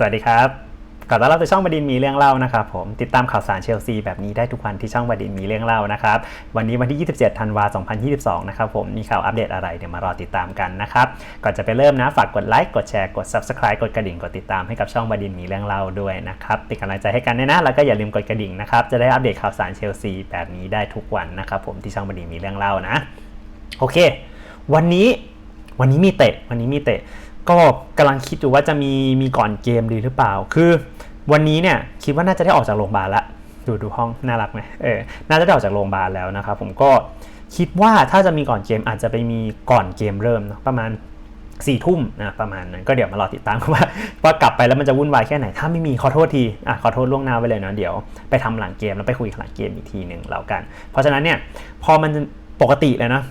สวัสดีครับขอต้อนรับสู่ช่องบดินทร์มีเรื่องเล่านะครับผมติดตามข่าวสารเชลซีแบบนี้ได้ทุกวันที่ช่องบดินทร์มีเรื่องเล่านะครับวันนี้วันที่ 27 ธันวาคม 2022 นะครับผมมีข่าวอัปเดตอะไรเดี๋ยวมารอติดตามกันนะครับก่อนจะไปเริ่มนะฝากกดไลค์กดแชร์กด subscribe กดกระดิ่งกดติดตามให้กับช่องบดินทร์มีเรื่องเล่าด้วยนะครับเป็นกำลังใจให้กันด้วยนะแล้วก็อย่าลืมกดกระดิ่งนะครับจะได้อัปเดตข่าวสารเชลซีแบบนี้ได้ทุกวันนะครับผมที่ช่องบดินทร์มีเรื่องเล่านะโอเค วันนี้วันนี้มีเตะวันนี้มีเตะ ก็กำลังคิดอยู่ว่าจะมีมีก่อนเกมดีหรือเปล่า คือวันนี้เนี่ยคิดว่าน่าจะได้ออกจากโรงพยาบาลละดูดูห้องน่ารักไหมเออน่าจะได้ออกจากโรงพยาบาลแล้วนะครับผมก็คิดว่าถ้าจะมีก่อนเกมอาจจะไปมีก่อนเกมเริ่มนะประมาณสี่ทุ่มนะประมาณนั้นก็เดี๋ยวมารอติดตามว่าว่ากลับไปแล้วมันจะวุ่นวายแค่ไหน ถ้าไม่มีขอโทษทีอะขอโทษล่วงหน้าไว้เลยเนาะเดี๋ยวไปทำหลังเกมแล้วไปคุยหลังเกมอีกทีหนึ่งแล้วกัน เพราะฉะนั้นเนี่ยพอมันปกติเลยนะ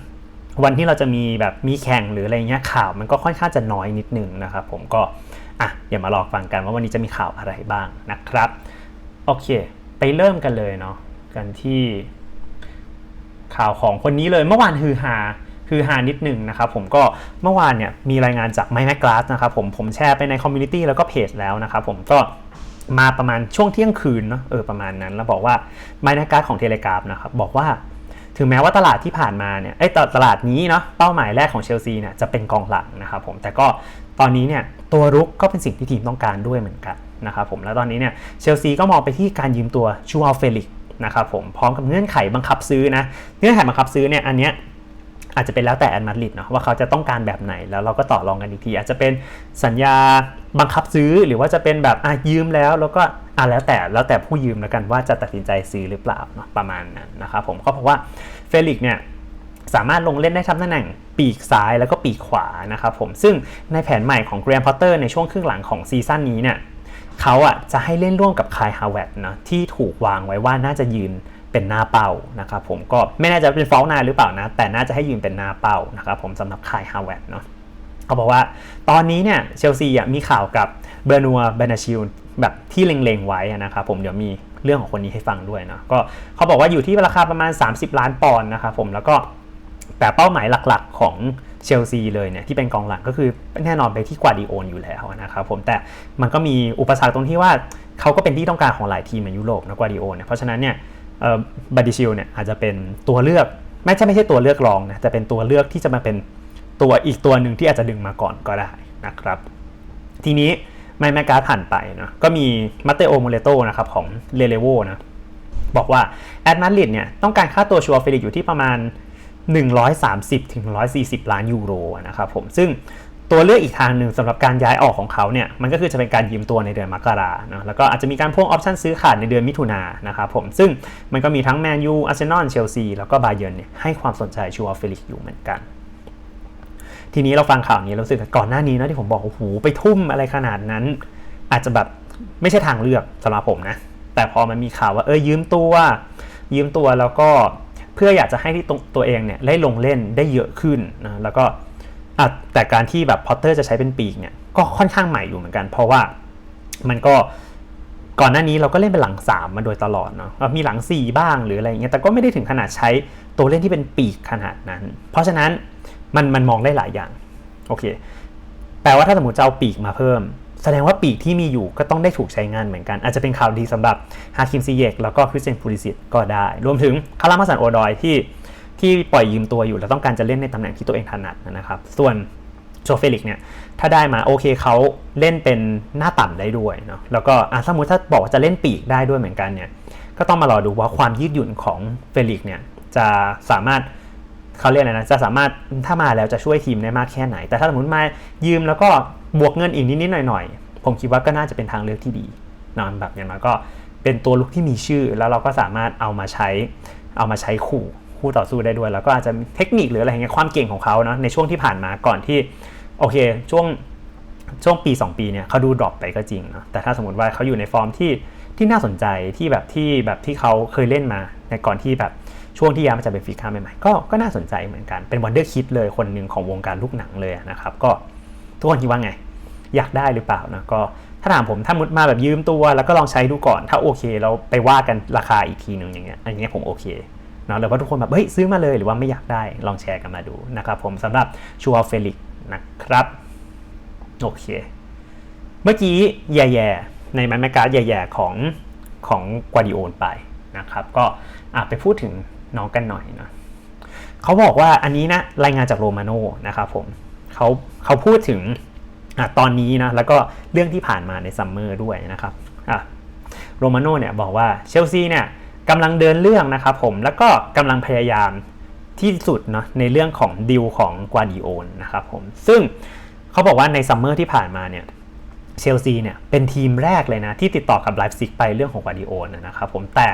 วันที่เราจะมีแบบมีแข่งหรืออะไรเงี้ยข่าว มันก็ค่อนข้างจะน้อยนิดนึงนะครับผมก็อะเดี๋ยวมาลองฟังกันว่าวันนี้จะมีข่าวอะไรบ้างนะครับโอเค ไปเริ่มกันเลยเนาะกันที่ข่าวของคนนี้เลยเมื่อวานฮือฮาคือฮานิดหนึ่งนะครับผมก็เมื่อวานเนี่ยมีรายงานจากไมค์แมกลาสนะครับผมผมแชร์ไปในคอมมูนิตี้แล้วก็เพจแล้วนะครับผมก็มาประมาณช่วงเที่ยงคืนเนาะเออประมาณนั้น แล้วบอกว่าไมค์แมกกลาสของเทเลกราฟนะครับบอกว่า ถึงแม้ว่าตลาดที่ผ่านมาเนี่ยไอ้ตลาดนี้เนาะเป้าหมายแรกของเชลซีเนี่ยจะเป็นกองหลังนะครับผมแต่ก็ตอนนี้เนี่ยตัวรุกก็เป็นสิ่งที่ทีมต้องการด้วยเหมือนกันนะครับผมแล้วตอนนี้เนี่ยเชลซีก็มองไปที่การยืมตัวชูอัลเฟลิกนะครับผมพร้อมกับเงื่อนไขบังคับซื้อนะเงื่อนไขบังคับซื้อเนี่ยอันเนี้ยอาจจะเป็นแล้วแต่แอนมาดริดเนาะว่าเขาจะต้องการแบบไหนแล้วเราก็ต่อรองกันอีกที อาจจะเป็นสัญญา บังคับซื้อหรือว่าจะเป็นแบบอะยืมแล้วแล้วก็อะแล้วแต่แล้วแต่ผู้ยืมแล้วกันว่าจะตัดสินใจซื้อหรือเปล่านะประมาณนั้นนะครับผมก็เพราะว่าเฟลิกเนี่ยสามารถลงเล่นได้ทั้งตำแหน่งปีกซ้ายแล้วก็ปีกขวานะครับผมซึ่งในแผนใหม่ของแกรมพอตเตอร์ในช่วงครึ่งหลังของซีซั่นนี้เนี่ยเขาอะจะให้เล่นร่วมกับคายฮาวเวตนะที่ถูกวางไว้ว่าน่าจะยืนเป็นหน้าเป้านะครับผมก็ไม่น่ใจะเป็นฟอลนาหรือเปล่านะ แต่น่าจะให้ยืนเป็นหน้าเป้านะครับผมสำหรับคายฮาวเวตเนาะ เขาบอกว่าตอนนี้เนี่ยเชลซีมีข่าวกับเบอร์นัวเบนาชิลแบบที่เล็งๆไว้นะครับผมเดี๋ยวมีเรื่องของคนนี้ให้ฟังด้วยนะก็เขาบอกว่าอยู่ที่ราคาประมาณ 30 ล้านปอนด์นะครับผมแล้วก็แต่เป้าหมายหลักๆของเชลซีเลยเนี่ยที่เป็นกองหลังก็คือแน่นอนไปที่กวาดิโอนอยู่แล้วนะครับผมแต่มันก็มีอุปสรรคตรงที่ว่าเขาก็เป็นที่ต้องการของหลายทีมในยุโรปนะกวาดิโอนเนี่ยเพราะฉะนั้นเนี่ยบัดิชิลเนี่ยอาจจะเป็นตัวเลือกไม่ใช่ไม่ใช่ตัวเลือกรองนะแต่เป็นตัวเลือกที่จะมาเป็น ตัวอีกตัวหนึ่งที่อาจจะดึงมาก่อนก็ได้นะครับ ทีนี้ไม่แมกการผ่านไปนะก็มีมาเตโอโมเลโตนะครับของเรเลโวนะบอกว่าแอดมาดริดเนี่ยต้องการค่าตัวชัวร์เฟลิกอยู่ที่ประมาณ 130ถึง140 ล้านยูโรนะครับผมซึ่งตัวเลือกอีกทางหนึ่งสำหรับการย้ายออกของเขาเนี่ยมันก็คือจะเป็นการยืมตัวในเดือนมกราเนาะแล้วก็อาจจะมีการพ่วงออปชั่นซื้อขาดในเดือนมิถุนายนนะครับผมซึ่งมันก็มีทั้งแมนยูอาร์เซนอลเชลซีแล้วก็บาเยิร์นเนี่ยให้ความสนใจชัวร์เฟลิกอยู่เหมือนกัน ทีนี้เราฟังข่าวนี้เราสึกก่อนหน้านี้นะที่ผมบอกโอ้โหไปทุ่มอะไรขนาดนั้น อาจจะแบบไม่ใช่ทางเลือกสำหรับผมนะ แต่พอมันมีข่าวว่าเออยืมตัว ยืมตัวแล้วก็เพื่ออยากจะให้ที่ตัวเองเนี่ยได้ลงเล่นได้เยอะขึ้นนะแล้วก็แต่การที่แบบพอตเตอร์จะใช้เป็นปีกเนี่ยก็ค่อนข้างใหม่อยู่เหมือนกัน เพราะว่ามันก็ก่อนหน้านี้เราก็เล่นเป็นหลัง 3 มาโดยตลอดเนาะมีหลัง 4 บ้างหรืออะไรเงี้ยแต่ก็ไม่ได้ถึงขนาดใช้ตัวเล่นที่เป็นปีกขนาดนั้น เพราะฉะนั้น มันมันมองได้หลายอย่างโอเค แปลว่าถ้าสมมติจะเอาปีกมาเพิ่ม แสดงว่าปีกที่มีอยู่ก็ต้องได้ถูกใช้งานเหมือนกัน อาจจะเป็นข่าวดีสำหรับฮาคิมซีเยกแล้วก็คริสเตียนพูลิสิตก็ได้ รวมถึงคารามาสันโอดอยที่ที่ปล่อยยืมตัวอยู่แล้วต้องการจะเล่นในตำแหน่งที่ตัวเองถนัดนะครับ ส่วนโจเฟลิกเนี่ยถ้าได้มาโอเคเขาเล่นเป็นหน้าต่ำได้ด้วยเนาะแล้วก็สมมติถ้าบอกว่าจะเล่นปีกได้ด้วยเหมือนกันเนี่ยก็ต้องมารอดูว่าความยืดหยุ่นของเฟลิกเนี่ยจะสามารถ เขาเรียกอะไรนะจะสามารถถ้ามาแล้วจะช่วยทีมได้มากแค่ไหน แต่ถ้าสมมติมายืมแล้วก็บวกเงินอีกนิดๆหน่อยๆ ผมคิดว่าก็น่าจะเป็นทางเลือกที่ดีนอนแบบอย่างน้อยก็เป็นตัวลุกที่มีชื่อ แล้วเราก็สามารถเอามาใช้เอามาใช้ขู่คู่ต่อสู้ได้ด้วย แล้วก็อาจจะเทคนิคหรืออะไรเงี้ยความเก่งของเขาเนาะในช่วงที่ผ่านมาก่อนที่โอเคช่วงช่วงปี 2 ปีเนี่ยเขาดูดรอปไปก็จริงนะแต่ถ้าสมมติว่าเขาอยู่ในฟอร์มที่ที่น่าสนใจที่แบบที่แบบที่เขาเคยเล่นมาในก่อนที่แบบ ช่วงที่ย้ายมาจากเบนฟิก้าใหม่ๆก็ก็น่าสนใจเหมือนกันเป็นวันเดอร์คิดเลยคนหนึ่งของวงการลูกหนังเลยนะครับก็ทุกคนคิดว่าไง อยากได้หรือเปล่านะก็ถ้าถามผมถ้ามุดมาแบบยืมตัว แล้วก็ลองใช้ดูก่อนถ้าโอเคเราไปว่ากันราคาอีกทีหนึ่งอย่างเงี้ยอันนี้ผมโอเคเนาะหรือว่าทุกคนแบบเฮ้ยซื้อมาเลยหรือว่าไม่อยากได้ลองแชร์กันมาดูนะครับผมสำหรับชัวเฟลิกนะครับโอเค เมื่อกี้แย่ๆในแมนแมกการ์ดแย่ๆของของกวาดิโอนไปนะครับ ก็อะไปพูดถึง น้องกันหน่อยนะเขาบอกว่าอันนี้นะรายงานจากโรมาโน่นะครับผมเขาเขาพูดถึงอตอนนี้นะแล้วก็เรื่องที่ผ่านมาในซัมเมอร์ด้วยนะครับโรมาโน่เนี่ยบอกว่าเชลซีเนี่ยกำลังเดินเรื่องนะครับผมแล้วก็กำลังพยายามที่สุดเนาะในเรื่องของดิวของกวาดิโอนนะครับผมซึ่งเขาบอกว่าในซัมเมอร์ที่ผ่านมาเนี่ยเชลซีเนี่ยเป็นทีมแรกเลยนะที่ติดต่อกับไลฟ์ซิกไปเรื่องของกวาดิโอนนะครับผมแต่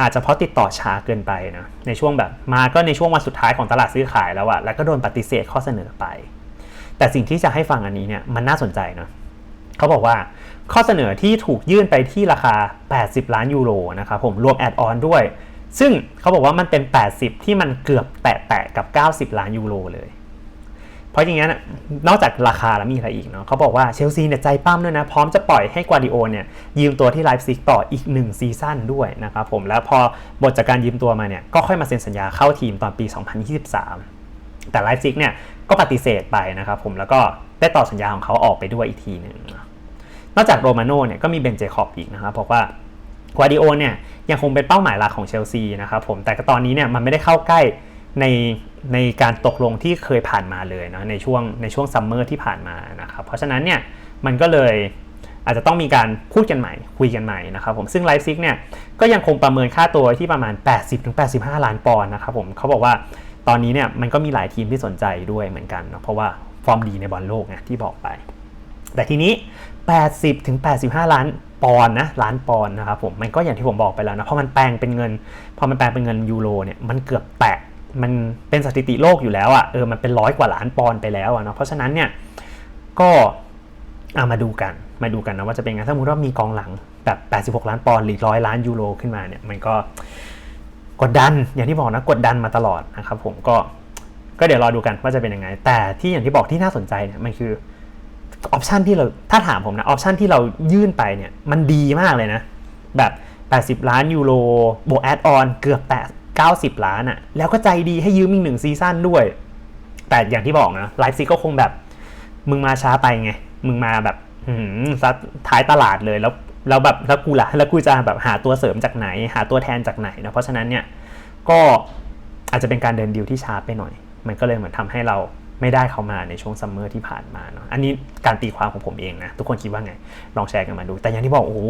อาจจะเพราะติดต่อช้าเกินไปนะในช่วงแบบมาก็ในช่วงวันสุดท้ายของตลาดซื้อขายแล้วอะแล้วก็โดนปฏิเสธข้อเสนอไป แต่สิ่งที่จะให้ฟังอันนี้เนี่ยมันน่าสนใจนะเขาบอกว่าข้อเสนอที่ถูกยื่นไปที่ราคา 80 ล้านยูโรนะครับผมรวมแอดออนด้วย ซึ่งเขาบอกว่ามันเป็น 80 ที่มันเกือบแตะๆกับ 90 ล้านยูโรเลย เพราะอย่างนั้นนอกจากราคาแล้วมีอะไรอีกเนาะเขาบอกว่าเชลซีเนี่ยใจปั้มด้วยนะ พร้อมจะปล่อยให้กวาดิโอเนี่ยยืมตัวที่ไลฟ์ซิกต่ออีก 1 ซีซั่นด้วยนะครับผมแล้วพอบทจากการยืมตัวมาเนี่ยก็ค่อยมาเซ็นสัญญาเข้าทีมตอนปี 2023 แต่ไลฟ์ซิกเนี่ยก็ปฏิเสธไปนะครับผมแล้วก็ได้ต่อสัญญาของเขาออกไปด้วยอีกทีหนึ่งนอกจากโรมาโน่เนี่ยก็มีเบนเจคอบอีกนะครับเพราะว่ากวาดิโอเนี่ยยังคงเป็นเป้าหมายหลักของเชลซีนะครับผมแต่ตอนนี้เนี่ยมันไม่ได้เข้าใกล้ใน ในการตกลงที่เคยผ่านมาเลยนะในช่วงในช่วงซัมเมอร์ที่ผ่านมานะครับเพราะฉะนั้นเนี่ยมันก็เลยอาจจะต้องมีการพูดกันใหม่ คุยกันใหม่นะครับผมซึ่งไลฟ์ซิกเนี่ยก็ยังคงประเมินค่าตัวที่ประมาณ 80-85 ล้านปอนด์นะครับผมเขาบอกว่าตอนนี้เนี่ยมันก็มีหลายทีมที่สนใจด้วยเหมือนกันเนาะเพราะว่าฟอร์มดีในบอลโลกไงที่บอกไป แต่ทีนี้ 80-85 ล้านปอนด์นะล้านปอนด์นะครับผมมันก็อย่างที่ผมบอกไปแล้วนะเพราะมันแปลงเป็นเงิน พอมันแปลงเป็นเงินยูโรเนี่ยมันเกือบแตะ มันเป็นสถิติโลกอยู่แล้วอะ่ะเออมันเป็นร้อยกว่าล้านปอนด์ไปแล้วอะเนาะเพราะฉะนั้นเนี่ยก็เอามาดูกันมาดูกันนะว่าจะเป็นไงถ้าสมมติว่ามีกองหลังแบบ 86 ล้านปอนด์หรือร้อยล้านยูโรขึ้นมาเนี่ยมันก็กดดันอย่างที่บอกนะกดดันมาตลอดนะครับผมก็ก็เดี๋ยวรอดูกันว่าจะเป็นยังไง แต่ที่อย่างที่บอกที่น่าสนใจเนี่ยมันคือออปชันที่เราถ้าถามผมนะออปชันที่เรายื่นไปเนี่ยมันดีมากเลยนะ แบบ 80 ล้านยูโรโบแอดออนเกือบแตะ 90 ล้านอะ่ะ แล้วก็ใจดีให้ยืมอีกหนึ่งซีซั่นด้วย แต่อย่างที่บอกนะไลฟ์ซีก็คงแบบ มึงมาช้าไปไง มึงมาแบบซัดท้ายตลาดเลยแล้วแล้วแบบแล้วกูล่ะแล้วกูจะแบบหาตัวเสริมจากไหน หาตัวแทนจากไหนนะเพราะฉะนั้นเนี่ยก็อาจจะเป็นการเดินดิวที่ช้าไปหน่อย มันก็เลยเหมือนทำให้เราไม่ได้เขามาในช่วงซัมเมอร์ที่ผ่านมาเนาะอันนี้การตีความของผมเองนะ ทุกคนคิดว่าไง ลองแชร์กันมาดู แต่อย่างที่บอกโอ้โห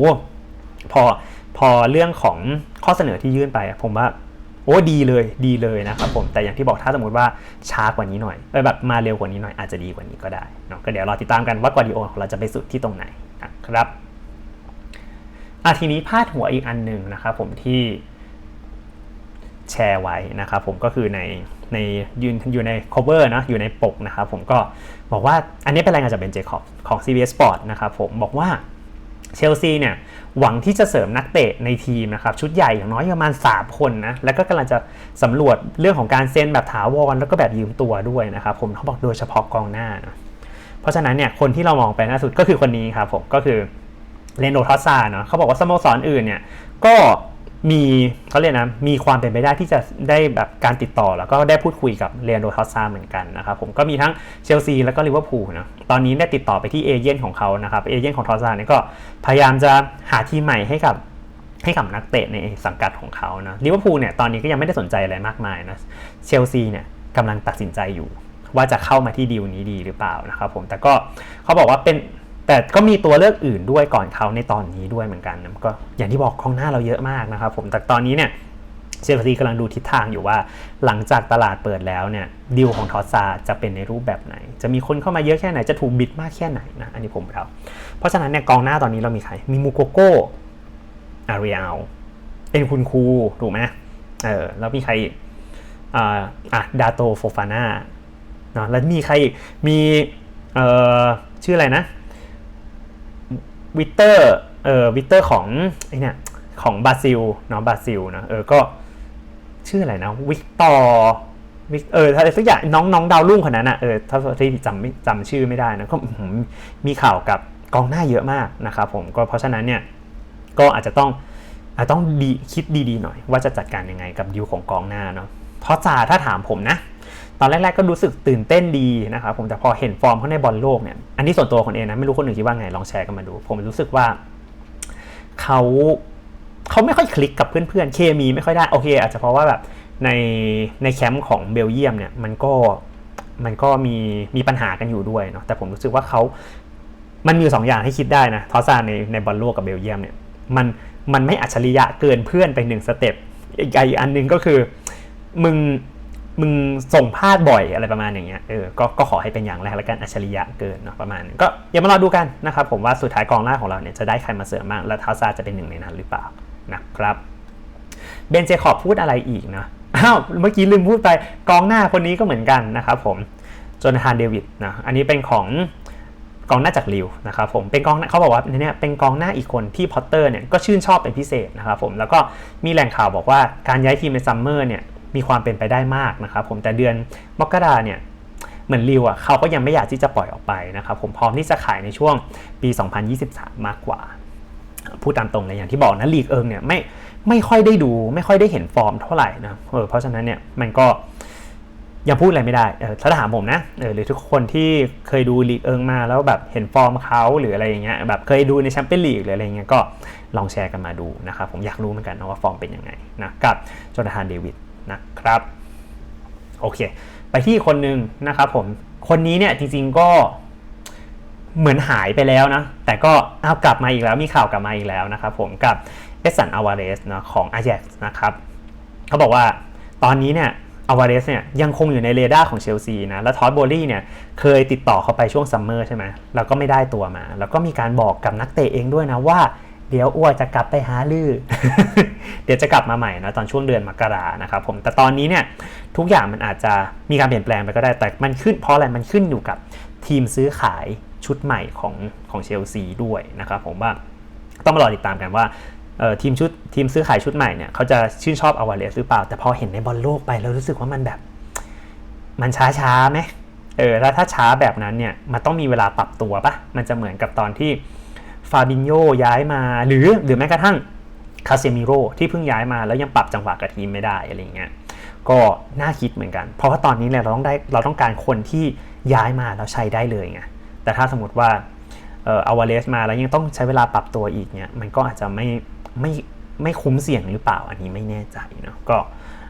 พอพอเรื่องของข้อเสนอที่ยื่นไป ผมว่า โอ้ดีเลยดีเลยนะครับผมแต่อย่างที่บอกถ้าสมมติว่าช้ากว่านี้หน่อยแบบมาเร็วกว่านี้หน่อยอาจจะดีกว่านี้ก็ได้เนาะก็เดี๋ยวรอติดตามกันว่ากวาดิโอของเราจะไปสุดที่ตรงไหนนะครับอะทีนี้พาดหัวอีกอันหนึ่งนะครับผมที่แชร์ไว้นะครับผมก็คือในในยืนอยู่ใน cover นะอยู่ในปกนะครับผมก็บอกว่าอันนี้เป็นรายงานจากเบนเจคอบของ CBS Sport นะครับผมบอกว่า เชลซีเนี่ยหวังที่จะเสริมนักเตะในทีมนะครับชุดใหญ่อย่างน้อยประมาณ 3 คนนะแล้วก็กำลังจะสำรวจเรื่องของการเซ็นแบบถาวรแล้วก็แบบยืมตัวด้วยนะครับผมเขาบอกโดยเฉพาะกองหน้านะเพราะฉะนั้นเนี่ยคนที่เรามองไปล่าสุดก็คือคนนี้ครับผมก็คือเลนโดทอสซาเนาะเขาบอกว่าสโมสรออื่นเนี่ยก็ มีเขาเรียกนะมีความเป็นไปได้ที่จะได้แบบการติดต่อ แล้วก็ได้พูดคุยกับเรียนโดทอสซาเหมือนกันนะครับผมก็มีทั้งเชลซีแล้วก็ลิเวอร์พูลนะตอนนี้ได้ติดต่อไปที่เอเย่นของเขานะครับเอเย่นของทอสซาเนี่ยก็พยายามจะหาทีมใหม่ให้กับให้กับนักเตะในสังกัดของเขานะลิเวอร์พูลเนี่ยตอนนี้ก็ยังไม่ได้สนใจอะไรมากมายนะเชลซีเนี่ยกำลังตัดสินใจอยู่ ว่าจะเข้ามาที่ดีลนี้ดีหรือเปล่านะครับผมแต่ก็เขาบอกว่าเป็น แต่ก็มีตัวเลือกอื่นด้วยก่อนเขาในตอนนี้ด้วยเหมือนกันนะก็อย่างที่บอกกองหน้าเราเยอะมากนะครับผมแต่ตอนนี้เนี่ยเชลซีกำลังดูทิศทางอยู่ว่า หลังจากตลาดเปิดแล้วเนี่ยดีลของทอซาจะเป็นในรูปแบบไหน จะมีคนเข้ามาเยอะแค่ไหนจะถูกบิดมากแค่ไหนนะอันนี้ผมเดาเพราะฉะนั้นเนี่ยกองหน้าตอนนี้เรามีใคร มีมูโกโกอาริอาลเป็นคุณคูถูกไหมเออแล้วมีใครอ่าอะดาโตโฟฟาน่าเนาะแล้วมีใครมีเอ่อชื่ออะไรนะ วิเตอร์เออวิเตอร์ของไอเนี่ยของบราซิลเนาะบราซิลนะเออก็ชื่ออะไรนะวิกตอร์วิกเอออะไรสักอย่างน้องน้องดาวรุ่งคนนั้นอะเออถ้าที่จำไม่จำชื่อไม่ได้นะก็มีข่าวกับกองหน้าเยอะมากนะครับผมก็เพราะฉะนั้นเนี่ยก็อาจจะต้องอาจต้องดีคิดดีๆหน่อย ว่าจะจัดการยังไงกับดิวของกองหน้าเนาะเพราะจ่าถ้าถามผมนะ ตอนแรก ๆก็รู้สึกตื่นเต้นดีนะครับผมแต่พอเห็นฟอร์มเขาในบอลโลกเนี่ยอันนี้ส่วนตัวคนเองนะไม่รู้คนอื่นคิดว่าไงลองแชร์กันมาดู ผมรู้สึกว่าเขาเขาไม่ค่อยคลิกกับเพื่อนๆ เคมีไม่ค่อยได้โอเค อาจจะเพราะว่าแบบในในแคมป์ของเบลเยียมเนี่ยมันก็มันก็มีมีปัญหากันอยู่ด้วยเนาะแต่ผมรู้สึกว่าเขามันมีสองอย่างให้คิดได้นะทอซานในในบอลโลกกับเบลเยียมเนี่ยมันมันไม่อัจฉริยะเกินเพื่อนไปหนึ่งสเต็ปอีกอันหนึ่งก็คือ มึง มึงส่งพลาดบ่อยอะไรประมาณอย่างเงี้ยเออก็ก็ขอให้เป็นอย่างแรกแล้วกันอัจฉริยะเกินเนาะประมาณก็อย่ามารอดูกันนะครับผมว่าสุดท้ายกองหน้าของเราเนี่ยจะได้ใครมาเสริมบ้างและทาซาจะเป็นหนึ่งในนั้นหรือเปล่านะครับเบนเจคอบพูดอะไรอีกนะอ้าวเมื่อกี้ลืมพูดไปกองหน้าคนนี้ก็เหมือนกันนะครับผมจนาธานเดวิดนะอันนี้เป็นของกองหน้าจากลิวนะครับผมเป็นกองเขาบอกว่าเนี่ยเป็นกองหน้าอีกคนที่พอตเตอร์เนี่ยก็ชื่นชอบเป็นพิเศษนะครับผมแล้วก็มีแหล่งข่าวบอกว่าการย้ายทีมในซัมเมอร์เนี่ย มีความเป็นไปได้มากนะครับผมแต่เดือนมกราเนี่ยเหมือนริวอะเขาก็ยังไม่อยากที่จะปล่อยออกไปนะครับผมพร้อมที่จะขายในช่วงปี 2023 มากกว่า พูดตามตรงเลยอย่างที่บอกนะลีกเอิงเนี่ยไม่ไม่ค่อยได้ดูไม่ค่อยได้เห็นฟอร์มเท่าไหร่นะเออเพราะฉะนั้นเนี่ยมันก็ยังพูดอะไรไม่ได้เออถ้าถามผมนะเออหรือทุกคนที่เคยดูลีกเอิงมาแล้วแบบเห็นฟอร์มเขาหรืออะไรอย่างเงี้ยแบบเคยดูในแชมเปี้ยนลีกหรืออะไรเงี้ยก็ลองแชร์กันมาดูนะครับผมอยากรู้เหมือนกันนะว่าฟอร์มเป็นยังไงนะกับโจนาธานเดวิด นะครับโอเค ไปที่คนหนึ่งนะครับผมคนนี้เนี่ยจริงๆก็เหมือนหายไปแล้วนะ แต่ก็เอากลับมาอีกแล้วมีข่าวกลับมาอีกแล้วนะครับผมกับเอสันอาวาเรสนะของอา a x นะครับเขาบอกว่าตอนนี้เนี่ยอาวาเรสเนี่ยยังคงอยู่ในเรดาร์ของเชลซีนะแล้วทอตโบลี่เนี่ยเคยติดต่อเขาไปช่วงซัมเมอร์ใช่ไหมแล้วก็ไม่ได้ตัวมา แล้วก็มีการบอกกับนักเตะเองด้วยนะว่า เดี๋ยวอ้วจะกลับไปหาลือ เดี๋ยวจะกลับมาใหม่นะตอนช่วงเดือนมกรานะครับผม แต่ตอนนี้เนี่ยทุกอย่างมันอาจจะมีการเปลี่ยนแปลงไปก็ได้ แต่มันขึ้นเพราะอะไร มันขึ้นอยู่กับทีมซื้อขายชุดใหม่ของของเชลซีด้วยนะครับผมว่าต้องมารอติดตามกันว่าทีมชุดทีมซื้อขายชุดใหม่เนี่ยเขาจะชื่นชอบอวาเลสหรือเปล่า แต่พอเห็นในบอลโลกไปเรารู้สึกว่ามันแบบ มันช้าช้าไหมเออแล้วถ้าช้าแบบนั้นเนี่ยมันต้องมีเวลาปรับตัวปะมันจะเหมือนกับตอนที่ ฟาบินโยย้ายมา หรือหรือแม้กระทั่งคาเซมิโร่ที่เพิ่งย้ายมาแล้วยังปรับจังหวะกับทีมไม่ได้อะไรเงี้ยก็น่าคิดเหมือนกัน เพราะว่าตอนนี้เนี่ยเราต้องได้เราต้องการคนที่ย้ายมาแล้วใช้ได้เลยไงแต่ถ้าสมมติว่าเอออวาเลสมาแล้วยังต้องใช้เวลาปรับตัวอีกเนี่ยมันก็อาจจะไม่ไม่ไม่คุ้มเสี่ยงหรือเปล่าอันนี้ไม่แน่ใจเนาะก็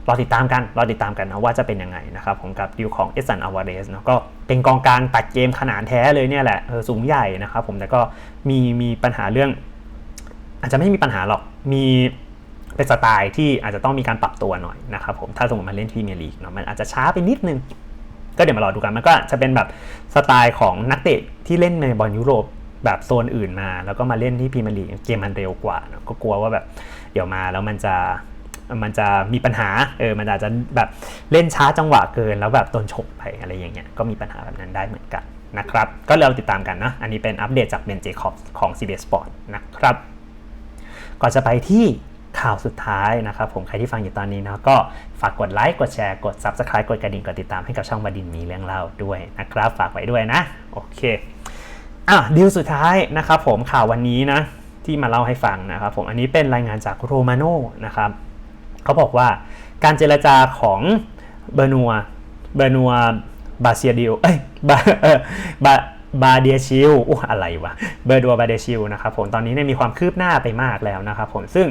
รอติดตามกันรอติดตามกันนะว่าจะเป็นยังไงนะครับผมกับดิวของเอสันอาวาเรสเนาะก็เป็นกองกลางตัดเกมขนาดแท้เลยเนี่ยแหละสูงใหญ่นะครับผมแต่ก็มีมีปัญหาเรื่อง อาจจะไม่มีปัญหาหรอกมีเป็นสไตล์ที่อาจจะต้องมีการปรับตัวหน่อยนะครับผมถ้าสมมติมาเล่นที่เมียลีกเนาะมันอาจจะช้าไปนิดนึง ก็เดี๋ยวมารอดูกันมันก็จะเป็นแบบสไตล์ของนักเตะที่เล่นในบอลยุโรปแบบโซนอื่นมา แล้วก็มาเล่นที่พรีเมียร์ลีกเกมมันเร็วกว่าก็กลัวว่าแบบเดี๋ยวมาแล้วมันจะ มันจะมีปัญหาเออมันอาจจะแบบเล่นช้าจังหวะเกิน แล้วแบบโดนฉกไปอะไรอย่างเงี้ยก็มีปัญหาแบบนั้นได้เหมือนกันนะครับ ก็เราติดตามกันนะ อันนี้เป็นอัปเดตจากเบนเจคอบของ CBS Sport นะครับก่อนจะไปที่ข่าวสุดท้ายนะครับผมใครที่ฟังอยู่ตอนนี้นะก็ฝากกดไลค์กดแชร์กด Subscribe กดกระดิ่งกดติดตามให้กับช่องบดินมีเรื่องเล่าด้วยนะครับ ฝากไว้ด้วยนะ โอเคอะดีลสุดท้ายนะครับผมข่าววันนี้นะที่มาเล่าให้ฟังนะครับผมอันนี้เป็นรายงานจากโรมาโน่นะครับ เขาบอกว่าการเจรจาของเบอร์นัวเบอร์นัวบาเซียดิลเอ้ยบาเออบาบาเดียชิลอ้อะไรวะ เบอร์ดัวบาเดียชิลนะครับผมตอนนี้เนี่ยมีความคืบหน้าไปมากแล้วนะครับผมซึ่ง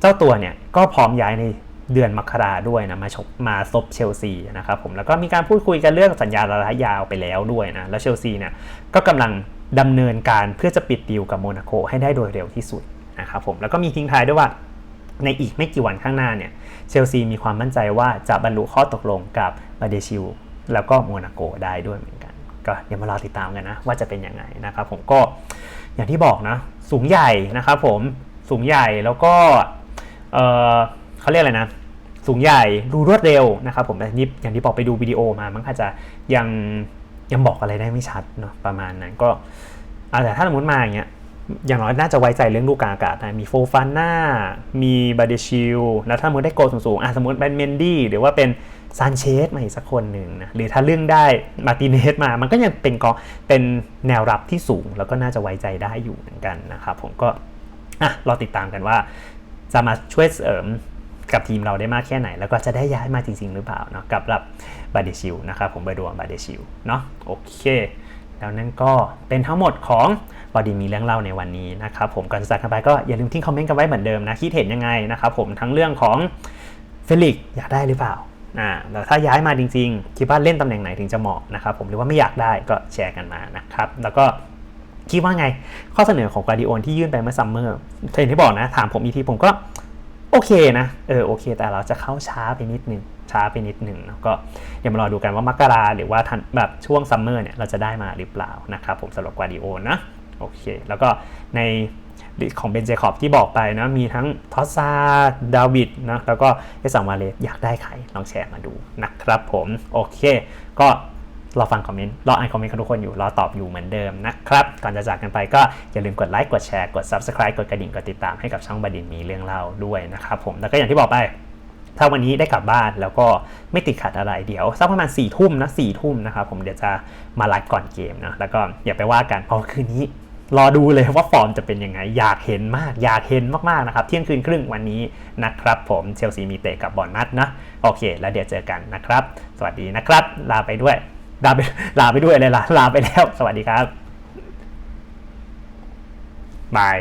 เจ้าตัวเนี่ยก็พร้อมย้ายในเดือนมกราด้วยนะมาชกมาซบเชลซีนะครับผมแล้วก็มีการพูดคุยกันเรื่องสัญญาระยะยาวไปแล้วด้วยนะแล้วเชลซีเนี่ยก็กำลังดำเนินการเพื่อจะปิดดีลกับโมนาโกให้ได้โดยเร็วที่สุดนะครับผมแล้วก็มีทิ้งท้ายด้วยว่า ในอีกไม่กี่วันข้างหน้าเนี่ยเชลซีมีความมั่นใจว่าจะบรรลุข้อตกลงกับบาเดชิลแล้วก็โมนาโกได้ด้วยเหมือนกัน ก็เดี๋ยวมารอติดตามกันนะ ว่าจะเป็นยังไงนะครับผมก็อย่างที่บอกนะ สูงใหญ่นะครับผมสูงใหญ่แล้วก็เเขาเรียกอะไรนะ สูงใหญ่ดูรวดเร็วนะครับผมแต่นี้อย่างที่บอกไปดูวิดีโอมามันอาจจะยังยังบอกอะไรได้ไม่ชัดเนาะประมาณนั้นก็แต่ถ้าสมมติมาอย่างเงี้ย อย่างน้อยน่าจะไว้ใจเรื่องลูกกลางอากาศนะมีโฟฟาน่า มีบาเดชิล แล้วถ้ามือได้โกสูงๆอะสมมติเป็นเมนดี้หรือว่าเป็นซานเชสมาอีกสักคนหนึ่งนะหรือถ้าเรื่องได้มาติเนสมา มันก็ยังเป็นกองเป็นแนวรับที่สูง แล้วก็น่าจะไว้ใจได้อยู่เหมือนกันนะครับผมก็อะรอติดตามกันว่า จะมาช่วยเสริมกับทีมเราได้มากแค่ไหน แล้วก็จะได้ย้ายมาจริง ๆ หรือเปล่าเนาะกับรับบาเดชิลนะครับผมเบอร์ดวงบาเดชิลเนาะโอเค แล้วนั่นก็เป็นทั้งหมดของบอดีมีเรื่องเล่าในวันนี้นะครับผมก่อนจะจากกันไปก็อย่าลืมทิ้งคอมเมนต์กันไว้เหมือนเดิมนะคิดเห็นยังไงนะครับผมทั้งเรื่องของเฟลิกอยากได้หรือเปล่าอ่าแล้วถ้าย้ายมาจริงๆ คิดว่าเล่นตำแหน่งไหนถึงจะเหมาะนะครับผมหรือว่าไม่อยากได้ก็แชร์กันมานะครับแล้วก็คิดว่าไงข้อเสนอของกาดิโอนที่ยื่นไปเมื่อซัมเมอร์เห็นที่บอกนะ ถามผมอีทีผมก็โอเคนะเออโอเค แต่เราจะเข้าช้าไปนิดนึง ช้าไปนิดหนึ่งแล้วก็เดี๋ยวมารอดูกันว่ามกราหรือว่าทันแบบช่วงซัมเมอร์เนี่ยเราจะได้มาหรือเปล่านะครับผมสำหรับกวาดิโอนะโอเค แล้วก็ในของเบนเจคอบที่บอกไปนะมีทั้งทอสซาดาวิดนะแล้วก็เอสังวาเลสอยากได้ใครลองแชร์มาดูนะครับผมโอเค ก็รอฟังคอมเมนต์รออ่านคอมเมนต์ของทุกคนอยู่ รอตอบอยู่เหมือนเดิมนะครับ ก่อนจะจากกันไปก็อย่าลืมกดไลค์กดแชร์กด Subscribe กดกระดิ่งกดติดตามให้กับช่องบดินมีเรื่องเล่าด้วยนะครับผมแล้วก็อย่างที่บอกไป ถ้าวันนี้ได้กลับบ้านแล้วก็ไม่ติดขัดอะไรเดี๋ยวสักประมาณ4ี่ทุ่มนะสี่ทุ่มนะครับผมเดี๋ยวจะมาไลฟ์ก่อนเกมนะแล้วก็อย่าไปว่ากันเพราะคืนนี้รอดูเลยว่าฟอร์มจะเป็นยังไง อยากเห็นมากอยากเห็นมากๆนะครับ เที่ยงคืนครึ่งวันนี้นะครับ ผมเชลซีมีเตะกับบอลนัดนะโอเค แล้วเดี๋ยวเจอกันนะครับ สวัสดีนะครับ ลาไปด้วย ลาไปลาไปด้วยเลยล่ะลาไปแล้ว สวัสดีครับบาย